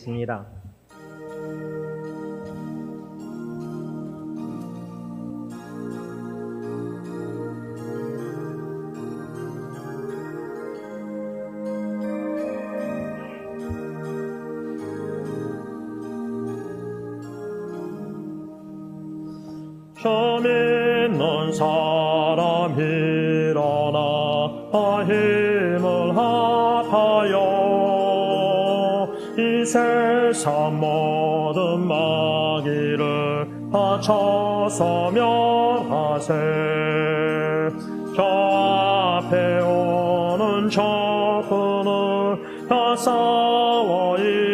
읽습니다. 세상 모든 마귀를 다 쳐서 멸하세. 저 앞에 오는 적군을 다 싸워 이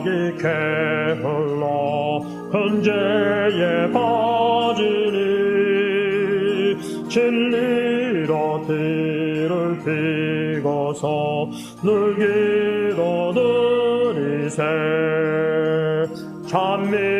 음악이 게을러 현재에 빠지니 진리로 뒤를 비고서 늘 기도드리세 찬미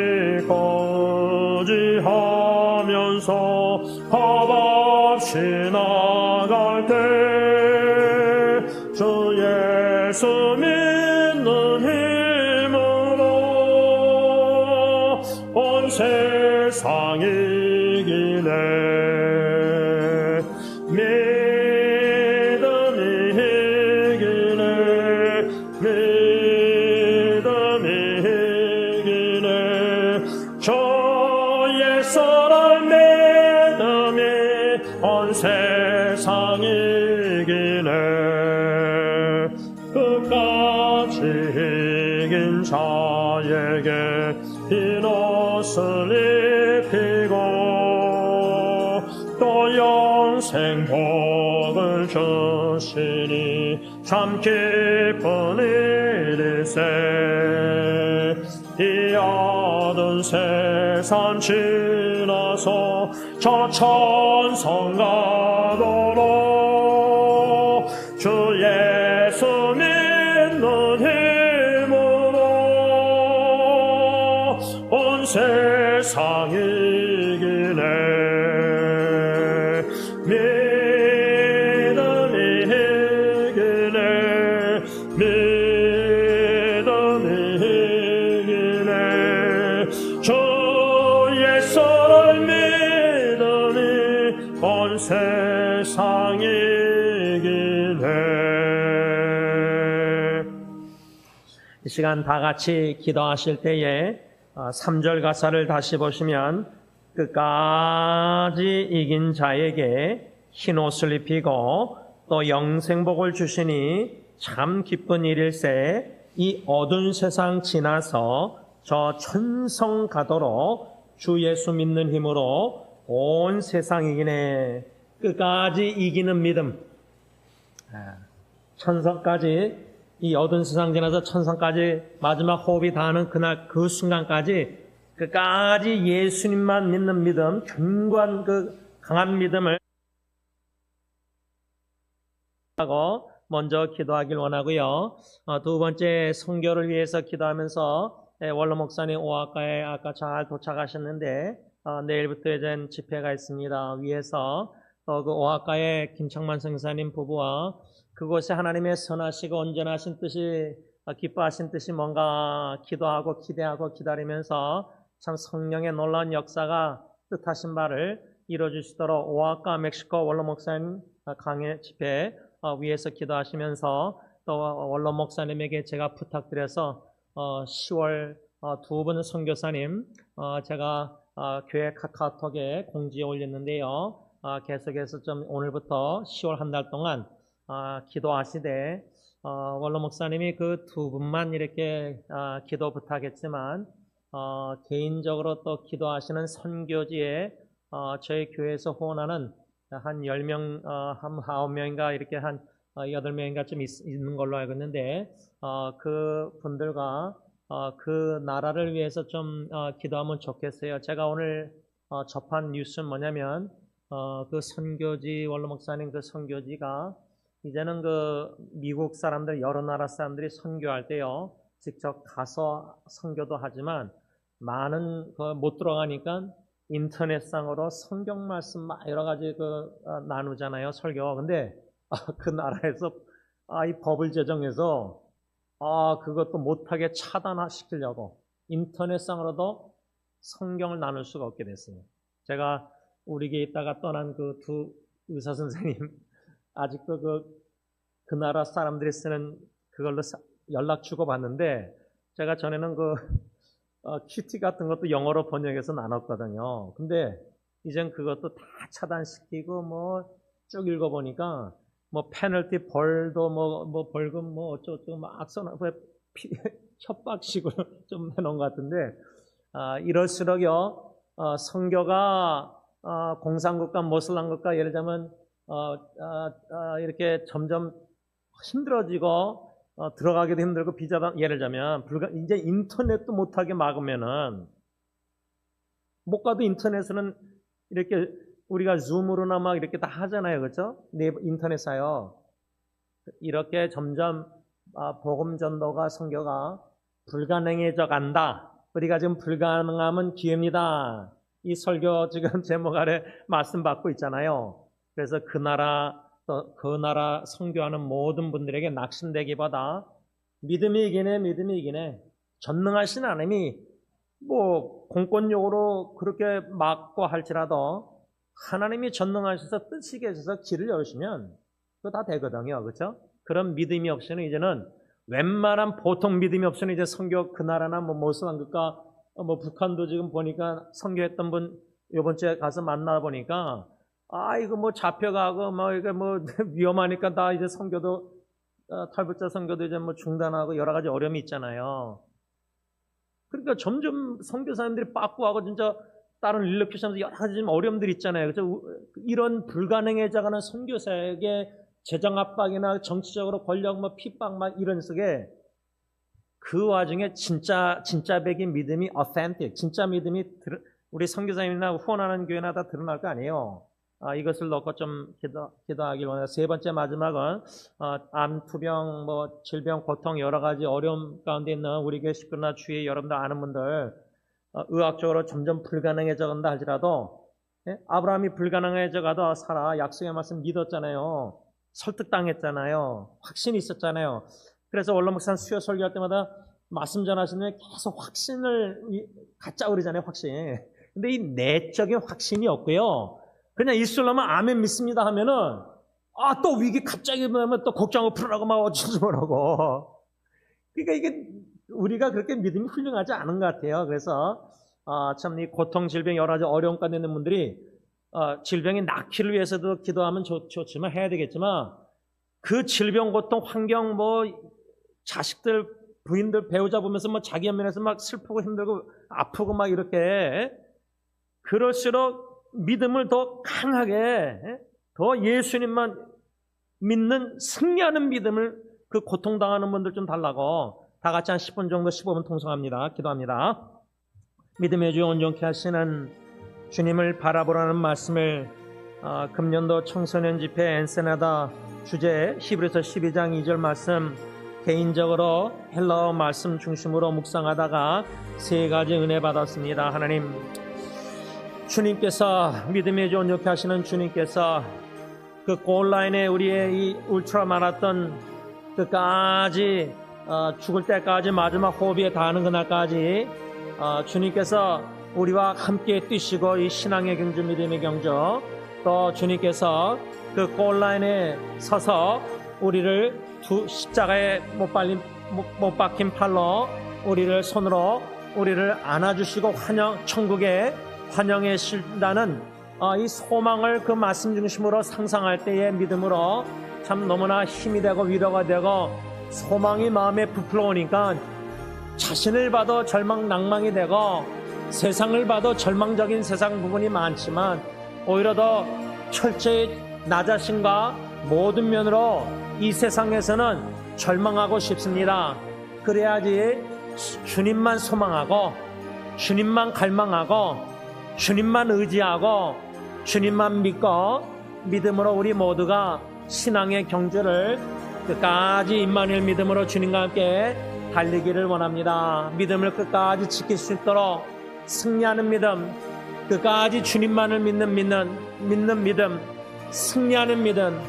자에게 흰옷을 입히고 또 영생 복을 주시니 참 기쁜 일일세. 이 어두운 세상 지나서 저 천성 가도 이 시간 다 같이 기도하실 때에 3절 가사를 다시 보시면 끝까지 이긴 자에게 흰 옷을 입히고 또 영생복을 주시니 참 기쁜 일일세. 이 어두운 세상 지나서 저 천성 가도록 주 예수 믿는 힘으로 온 세상 이기네. 끝까지 이기는 믿음. 아, 천성까지 이 어두운 세상 지나서 천성까지 마지막 호흡이 닿는 그날 그 순간까지 끝까지 예수님만 믿는 믿음, 견고한 그 강한 믿음을 하고 먼저 기도하길 원하고요. 어, 두 번째 성교를 위해서 기도하면서 예, 원로 목사님 오아카에 아까 잘 도착하셨는데 어, 내일부터 이제 집회가 있습니다. 위에서 또그 오아카의 김창만 성사님 부부와 그곳에 하나님의 선하시고 온전하신 뜻이 어, 기뻐하신 뜻이 뭔가 기도하고 기대하고 기다리면서 참 성령의 놀라운 역사가 뜻하신 바를 이루어주시도록 오아카 멕시코 원로 목사님 어, 강의 집회 어, 위에서 기도하시면서 또 원로 목사님에게 제가 부탁드려서 10월 두 분 선교사님 제가 어, 교회 카카오톡에 공지에 올렸는데요. 어, 계속해서 좀 오늘부터 10월 한 달 동안 어, 기도하시되 어, 원로 목사님이 그 두 분만 이렇게 어, 기도 부탁했지만 어, 개인적으로 또 기도하시는 선교지에 어, 저희 교회에서 후원하는 한 10명, 어, 한 9명인가 이렇게 한 어, 8명인가 좀 있, 는 걸로 알고 있는데 어, 그 분들과 어, 그 나라를 위해서 좀 어, 기도하면 좋겠어요. 제가 오늘 어, 접한 뉴스는 뭐냐면 어, 그 선교지 원로 목사님 그 선교지가 이제는 그 미국 사람들 여러 나라 사람들이 선교할 때요 직접 가서 선교도 하지만 많은 그 못 들어가니까 인터넷상으로 성경 말씀 막 여러 가지 그 어, 나누잖아요 설교. 근데 아, 그 나라에서 아, 이 법을 제정해서 아 그것도 못하게 차단시키려고 인터넷상으로도 성경을 나눌 수가 없게 됐어요. 제가 우리에게 있다가 떠난 그 두 의사 선생님 아직도 그, 그 나라 사람들이 쓰는 그걸로 사- 연락 주고 받는데 제가 전에는 그 어, 큐티 같은 것도 영어로 번역해서 나눴거든요. 근데 이젠 그것도 다 차단시키고 뭐 쭉 읽어보니까 뭐 페널티 벌도 뭐, 뭐 벌금 뭐 어쩌고저쩌고 막 피- 협박식으로 좀 해놓은 것 같은데 아, 이럴수록요 어, 성교가 어, 공산국가 모슬람국가 예를 들자면 어, 아, 아, 이렇게 점점 힘들어지고 어, 들어가기도 힘들고 비자가 예를 들자면 불가 이제 인터넷도 못하게 막으면은 못 가도 인터넷은 이렇게 우리가 줌으로나 막 이렇게 다 하잖아요, 그렇죠? 네 인터넷 사요. 이렇게 점점 아, 복음 전도가 선교가 불가능해져 간다. 우리가 지금 불가능하면 기회입니다. 이 설교 지금 제목 아래 말씀 받고 있잖아요. 그래서 그 나라 또그 나라 선교하는 모든 분들에게 낙심되기보다 믿음이 이기네, 믿음이 이기네. 전능하신 하나님이 뭐 공권력으로 그렇게 막고 할지라도 하나님이 전능하셔서 뜻이 계셔서 길을 열으시면 그거 다 되거든요. 그렇죠? 그런 믿음이 없이는 이제는 웬만한 보통 믿음이 없이는 이제 선교 그 나라나 뭐 모슬람국가 어, 뭐 북한도 지금 보니까 선교했던 분 요번 주에 가서 만나 보니까 아 이거 뭐 잡혀가고 뭐 이거 뭐 위험하니까 다 이제 선교도 어, 탈북자 선교도 이제 뭐 중단하고 여러 가지 어려움이 있잖아요. 그러니까 점점 선교사님들이 빠꾸하고 진짜 다른 릴로케이션에서 여러 가지 좀 어려움들이 있잖아요. 그래서 우- 이런 불가능해져가는 선교사에게 재정 압박이나 정치적으로 권력 뭐 핍박 막 이런 속에 그 와중에 진짜 진짜 백인 믿음이 authentic, 진짜 믿음이 들- 우리 선교사님이나 후원하는 교회나 다 드러날 거 아니에요. 아, 이것을 넣고 좀 기도, 기도하길 원해요. 세 번째 마지막은 어, 암, 투병, 뭐 질병, 고통 여러 가지 어려움 가운데 있는 우리 교회 식구나 주위 여러분들 아는 분들 어, 의학적으로 점점 불가능해져 간다 할지라도 예? 아브라함이 불가능해져 가도 살아 약속의 말씀 믿었잖아요. 설득당했잖아요. 확신이 있었잖아요. 그래서 원로 목사는 수요 설교할 때마다 말씀 전하시는 데 계속 확신을 이- 갖자 그러잖아요. 확신. 근데 이 내적인 확신이 없고요. 그냥 있으려면 아멘 믿습니다 하면은 아 또 위기 갑자기 오면 또 걱정하고 풀으라고 막 어쩌지 뭐라고. 그러니까 이게 우리가 그렇게 믿음이 훌륭하지 않은 것 같아요. 그래서 아, 참 이 고통, 질병 여러 가지 어려움 가운데 있는 분들이 어, 질병이 낫기를 위해서도 기도하면 좋, 좋지만 해야 되겠지만 그 질병, 고통, 환경 뭐 자식들, 부인들, 배우자 보면서 뭐 자기 연면에서 막 슬프고 힘들고 아프고 막 이렇게 그럴수록 믿음을 더 강하게 예? 더 예수님만 믿는 승리하는 믿음을 그 고통당하는 분들 좀 달라고 다 같이 한 10분 정도 15분 통성합니다. 기도합니다. 믿음의 주 온전케 하시는 주님을 바라보라는 말씀을 아, 금년도 청소년 집회 엔세나다 주제 히브리서 12장 2절 말씀 개인적으로 헬라어 말씀 중심으로 묵상하다가 세 가지 은혜 받았습니다. 하나님 주님께서 믿음의 주 온전케 하시는 주님께서 그 골라인에 우리의 이 울트라 마라톤 끝까지 어, 죽을 때까지 마지막 호흡에 닿는 그날까지 어, 주님께서 우리와 함께 뛰시고 이 신앙의 경주 믿음의 경주 또 주님께서 그 골라인에 서서 우리를 두 십자가에 못 발린 못, 못 박힌 팔로 우리를 손으로 우리를 안아주시고 환영 천국에 환영해 신다는 어, 이 소망을 그 말씀 중심으로 상상할 때의 믿음으로 참 너무나 힘이 되고 위로가 되고 소망이 마음에 부풀어 오니까 자신을 봐도 절망 낭망이 되고 세상을 봐도 절망적인 세상 부분이 많지만 오히려 더 철저히 나 자신과 모든 면으로 이 세상에서는 절망하고 싶습니다. 그래야지 주님만 소망하고 주님만 갈망하고 주님만 의지하고 주님만 믿고 믿음으로 우리 모두가 신앙의 경주를 끝까지 임마누엘 믿음으로 주님과 함께 달리기를 원합니다. 믿음을 끝까지 지킬 수 있도록 승리하는 믿음, 끝까지 주님만을 믿는 믿는 믿는 믿음, 승리하는 믿음,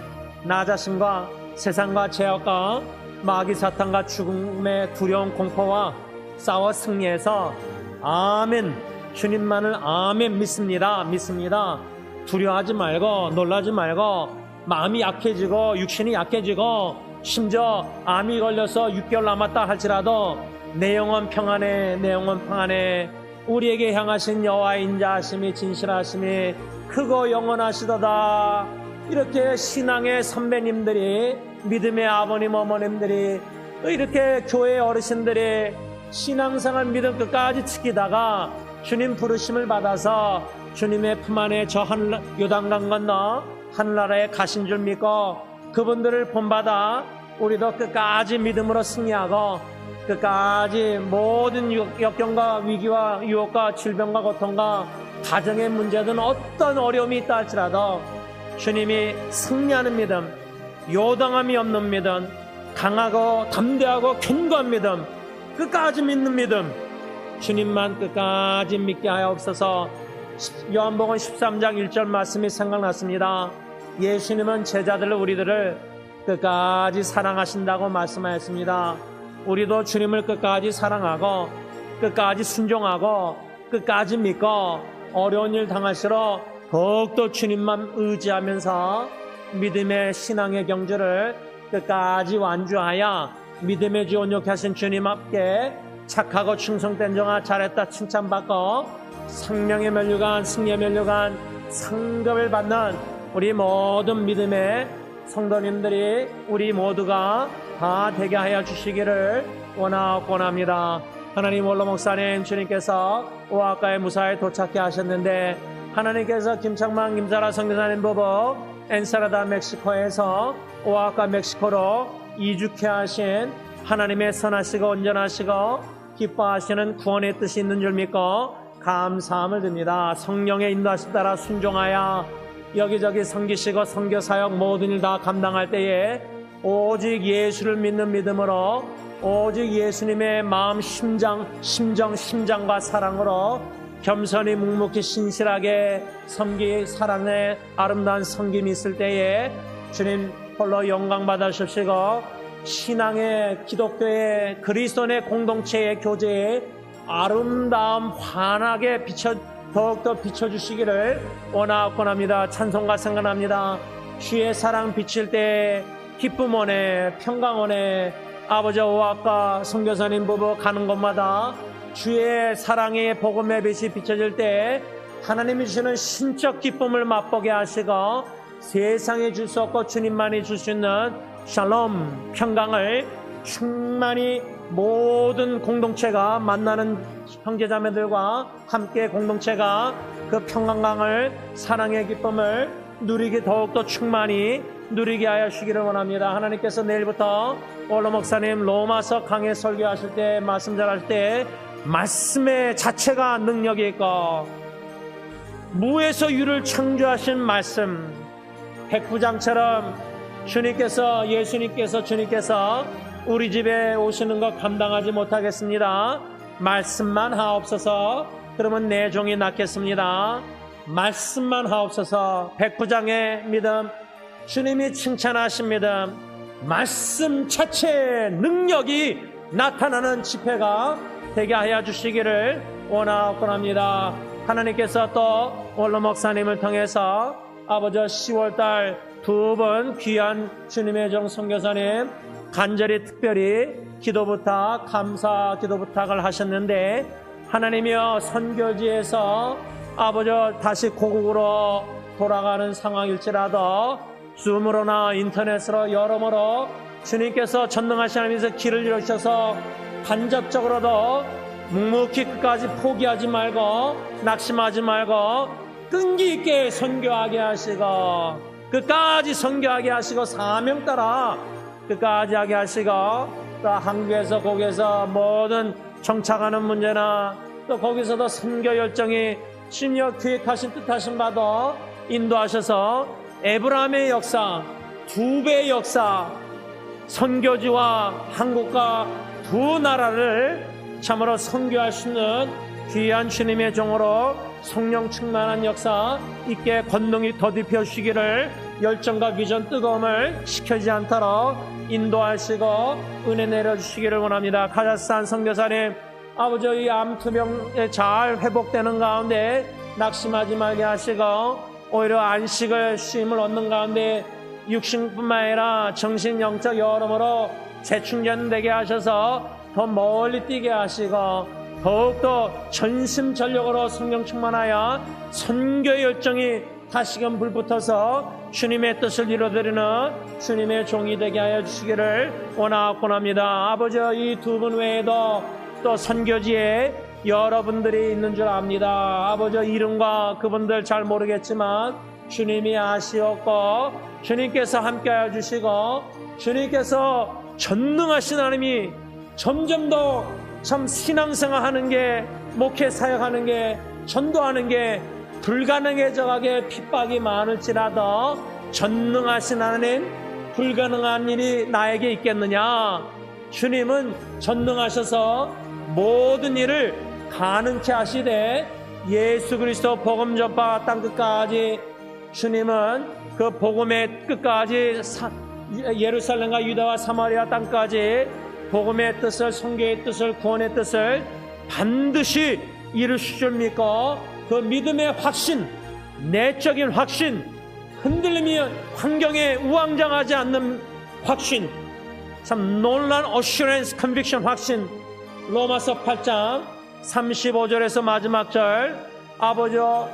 나 자신과 세상과 죄악과 마귀 사탄과 죽음의 두려운 공포와 싸워 승리해서 아멘 주님만을 아멘 믿습니다. 믿습니다. 두려워하지 말고 놀라지 말고 마음이 약해지고 육신이 약해지고 심지어 암이 걸려서 6개월 남았다 할지라도 내 영혼 평안해 내 영혼 평안해. 우리에게 향하신 여호와의 인자하심이 진실하심이 크고 영원하시도다. 이렇게 신앙의 선배님들이 믿음의 아버님 어머님들이 이렇게 교회 어르신들이 신앙생활 믿음 끝까지 지키다가 주님 부르심을 받아서 주님의 품 안에 저 하늘 요단강 건너 하늘나라에 가신 줄 믿고 그분들을 본받아 우리도 끝까지 믿음으로 승리하고 끝까지 모든 역- 역경과 위기와 유혹과 질병과 고통과 가정의 문제든 어떤 어려움이 있다 할지라도 주님이 승리하는 믿음, 요당함이 없는 믿음, 강하고 담대하고 견고한 믿음, 끝까지 믿는 믿음, 주님만 끝까지 믿게 하옵소서. 요한복음 13장 1절 말씀이 생각났습니다. 예수님은 제자들을 우리들을 끝까지 사랑하신다고 말씀하였습니다. 우리도 주님을 끝까지 사랑하고 끝까지 순종하고 끝까지 믿고 어려운 일 당할수록 더욱더 주님만 의지하면서 믿음의 신앙의 경주를 끝까지 완주하여 믿음의 주 온유케 하신 주님 앞에 착하고 충성된 종아 잘했다 칭찬받고 생명의 면류관 승리의 면류관 상급을 받는 우리 모든 믿음의 성도님들이 우리 모두가 다 되게 하여 주시기를 원하고 원합니다. 하나님 원로 목사님 주님께서 오아카에 무사히 도착해 하셨는데 하나님께서 김창만 김사라 성교사님 부부 엔사라다 멕시코에서 오아카 멕시코로 이주케 하신 하나님의 선하시고 온전하시고 기뻐하시는 구원의 뜻이 있는 줄 믿고 감사함을 듭니다. 성령의 인도하심 따라 순종하여 여기저기 섬기시고 선교사역 모든 일 다 감당할 때에 오직 예수를 믿는 믿음으로 오직 예수님의 마음 심장 심정 심장과 사랑으로 겸손히 묵묵히 신실하게 섬기 사랑의 아름다운 섬김이 있을 때에 주님 홀로 영광 받으십시고 신앙의 기독교의 그리스도의 공동체의 교제에 아름다움 환하게 비춰 더욱더 비춰주시기를 원하곤 합니다. 찬송가 생각납니다. 주의 사랑 비칠 때 기쁨 원에 평강 원에 아버지 오아까 선교사님 부부 가는 곳마다 주의 사랑의 복음의 빛이 비춰질 때 하나님이 주시는 신적 기쁨을 맛보게 하시고 세상에 줄 수 없고 주님만이 줄 수 있는 샬롬 평강을 충만히 모든 공동체가 만나는 형제자매들과 함께 공동체가 그 평강강을 사랑의 기쁨을 누리게 더욱더 충만히 누리게 하여 주시기를 원합니다. 하나님께서 내일부터 원로 목사님 로마서 강해 설교하실 때 말씀 잘할 때 말씀의 자체가 능력이 있고 무에서 유를 창조하신 말씀 백부장처럼 주님께서 예수님께서 주님께서 우리 집에 오시는 것 감당하지 못하겠습니다. 말씀만 하옵소서. 그러면 내 종이 낫겠습니다. 말씀만 하옵소서. 백부장의 믿음, 주님이 칭찬하신 믿음, 말씀 자체의 능력이 나타나는 집회가 되게 하여 주시기를 원하곤 합니다. 하나님께서 또 원로 목사님을 통해서 아버지 10월달 두번 귀한 주님의 종 선교사님 간절히 특별히 기도 부탁, 감사 기도 부탁을 하셨는데 하나님이여 선교지에서 아버지 다시 고국으로 돌아가는 상황일지라도 줌으로나 인터넷으로 여러모로 주님께서 전능하신 하나님께서 길을 이루셔서 간접적으로도 묵묵히 끝까지 포기하지 말고 낙심하지 말고 끈기 있게 선교하게 하시고 끝까지 선교하게 하시고 사명 따라 끝까지 하게 하시고 또 한국에서 거기에서 모든 정착하는 문제나 또 거기서도 선교 열정이 심려 기획하신 뜻하신 바도 인도하셔서 에브라함의 역사 두 배의 역사 선교지와 한국과 두 나라를 참으로 선교할 수 있는 귀한 주님의 종으로 성령 충만한 역사 있게 권능이 더딥혀 주시기를 열정과 비전 뜨거움을 식혀지지 않도록 인도하시고 은혜 내려주시기를 원합니다. 카자흐스탄 선교사님 아버지 이 암투병 잘 회복되는 가운데 낙심하지 말게 하시고 오히려 안식을 쉼을 얻는 가운데 육신뿐만 아니라 정신 영적 여러모로 재충전되게 하셔서 더 멀리 뛰게 하시고 더욱더 전심전력으로 성령 충만하여 선교 열정이 다시금 불붙어서 주님의 뜻을 이루어드리는 주님의 종이 되게 하여 주시기를 원하옵고합니다 아버지 이 두 분 외에도 또 선교지에 여러분들이 있는 줄 압니다. 아버지 이름과 그분들 잘 모르겠지만 주님이 아시었고 주님께서 함께하여 주시고 주님께서 전능하신 하나님이 점점 더 참 신앙생활 하는 게 목회 사역하는 게 전도하는 게 불가능해져 가게 핍박이 많을지라도 전능하신 하나님 불가능한 일이 나에게 있겠느냐? 주님은 전능하셔서 모든 일을 가능케 하시되 예수 그리스도 복음 전파 땅 끝까지 주님은 그 복음의 끝까지 사- 예루살렘과 유다와 사마리아 땅까지 복음의 뜻을 성교의 뜻을 구원의 뜻을 반드시 이루실 줄 믿고 그 믿음의 확신 내적인 확신 흔들림이 환경에 우왕장하지 않는 확신 참 놀란 어슈렌스 컨빅션 확신. 로마서 8장 35절에서 마지막 절 아버지여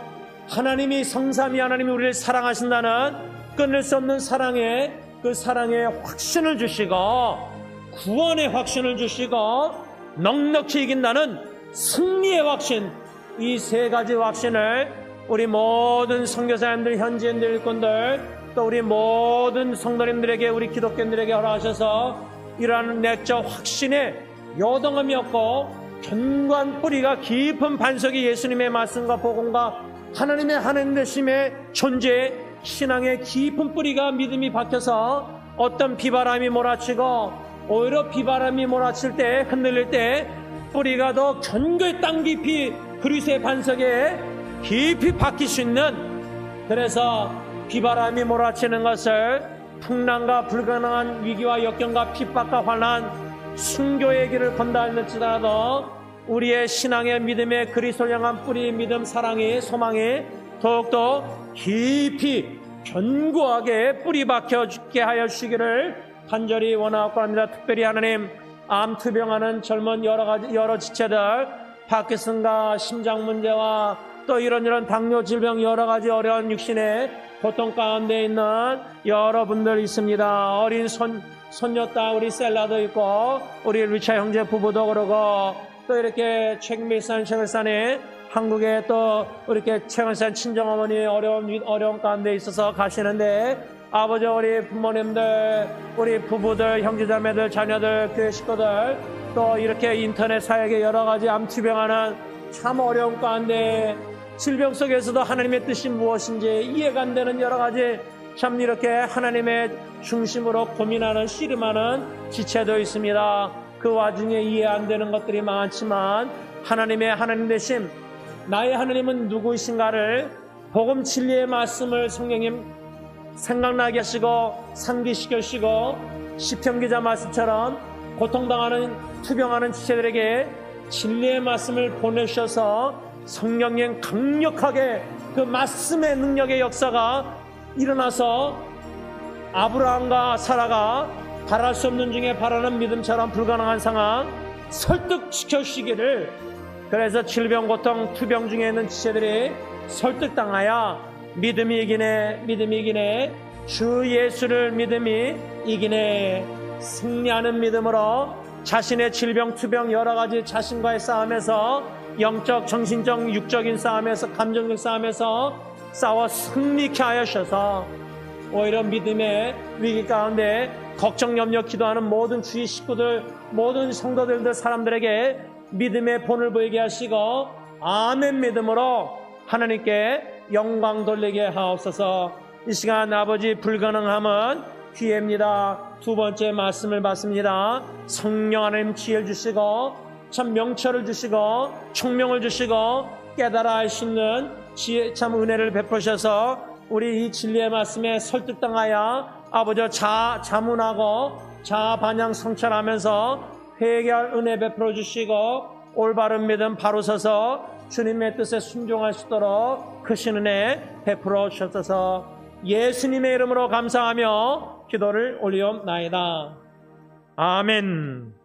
하나님이 성삼이 하나님이 우리를 사랑하신다는 끊을 수 없는 사랑에 그 사랑의 확신을 주시고 구원의 확신을 주시고 넉넉히 이긴다는 승리의 확신 이 세 가지 확신을 우리 모든 선교사님들 현지인들 일꾼들 또 우리 모든 성도님들에게 우리 기독교인들에게 허락하셔서 이러한 내적 확신에 요동함이 없고 견고한 뿌리가 깊은 반석이 예수님의 말씀과 복음과 하나님의 하나님 되심의 존재 신앙의 깊은 뿌리가 믿음이 박혀서 어떤 비바람이 몰아치고 오히려 비바람이 몰아칠 때 흔들릴 때 뿌리가 더 견고히 땅 깊이 그리스의 반석에 깊이 박힐 수 있는 그래서 비바람이 몰아치는 것을 풍랑과 불가능한 위기와 역경과 핍박과 환란 순교의 길을 건다 할지라도 우리의 신앙의 믿음의 그리스도를 향한 뿌리 믿음 사랑이 소망이 더욱더 깊이 견고하게 뿌리 박혀 죽게 하여 주시기를 간절히 원하고 합니다. 특별히 하나님 암투병하는 젊은 여러 가지 여러 지체들 파키슨과 심장 문제와 또 이런 이런 당뇨 질병 여러 가지 어려운 육신의 고통 가운데 있는 여러분들 있습니다. 어린 손 손녀 딸 우리 셀라도 있고 우리 리차 형제 부부도 그러고 또 이렇게 책밀산 최글산에 한국에 또 이렇게 최글산 친정어머니 어려운 위- 어려운 가운데 있어서 가시는데 아버지 우리 부모님들 우리 부부들 형제자매들 자녀들 교회 식구들 또 이렇게 인터넷 사역에 여러 가지 암투병하는 참 어려운 가운데 질병 속에서도 하나님의 뜻이 무엇인지 이해가 안 되는 여러 가지 참 이렇게 하나님의 중심으로 고민하는 씨름하는 지체도 있습니다. 그 와중에 이해 안 되는 것들이 많지만 하나님의 하나님 되심 나의 하나님은 누구이신가를 복음 진리의 말씀을 성령님 생각나게 하시고 상기시켜 주시고 시편 기자 말씀처럼 고통당하는 투병하는 지체들에게 진리의 말씀을 보내셔서 성령님 강력하게 그 말씀의 능력의 역사가 일어나서 아브라함과 사라가 바랄 수 없는 중에 바라는 믿음처럼 불가능한 상황 설득시켜 주시기를 그래서 질병 고통 투병 중에 있는 지체들이 설득당하여 믿음이 이기네 믿음이 이기네. 주 예수를 믿음이 이기네. 승리하는 믿음으로 자신의 질병 투병 여러 가지 자신과의 싸움에서 영적 정신적 육적인 싸움에서 감정적 싸움에서 싸워 승리케 하여셔서 오히려 믿음의 위기 가운데 걱정 염려 기도하는 모든 주의 식구들 모든 성도들들 사람들에게 믿음의 본을 보이게 하시고 아멘 믿음으로 하나님께 영광 돌리게 하옵소서. 이 시간 아버지 불가능함은 기회입니다. 두 번째 말씀을 받습니다. 성령 하나님 지혜를 주시고 참 명철을 주시고 총명을 주시고 깨달아 알수 있는 지혜 참 은혜를 베푸셔서 우리 이 진리의 말씀에 설득당하여 아버지 자 자문하고 자 반향 성찰하면서 회개할 은혜 베풀어 주시고 올바른 믿음 바로 서서 주님의 뜻에 순종할 수 있도록 크신 은혜 베풀어 주셔서 예수님의 이름으로 감사하며 기도를 올리옵나이다. 아멘.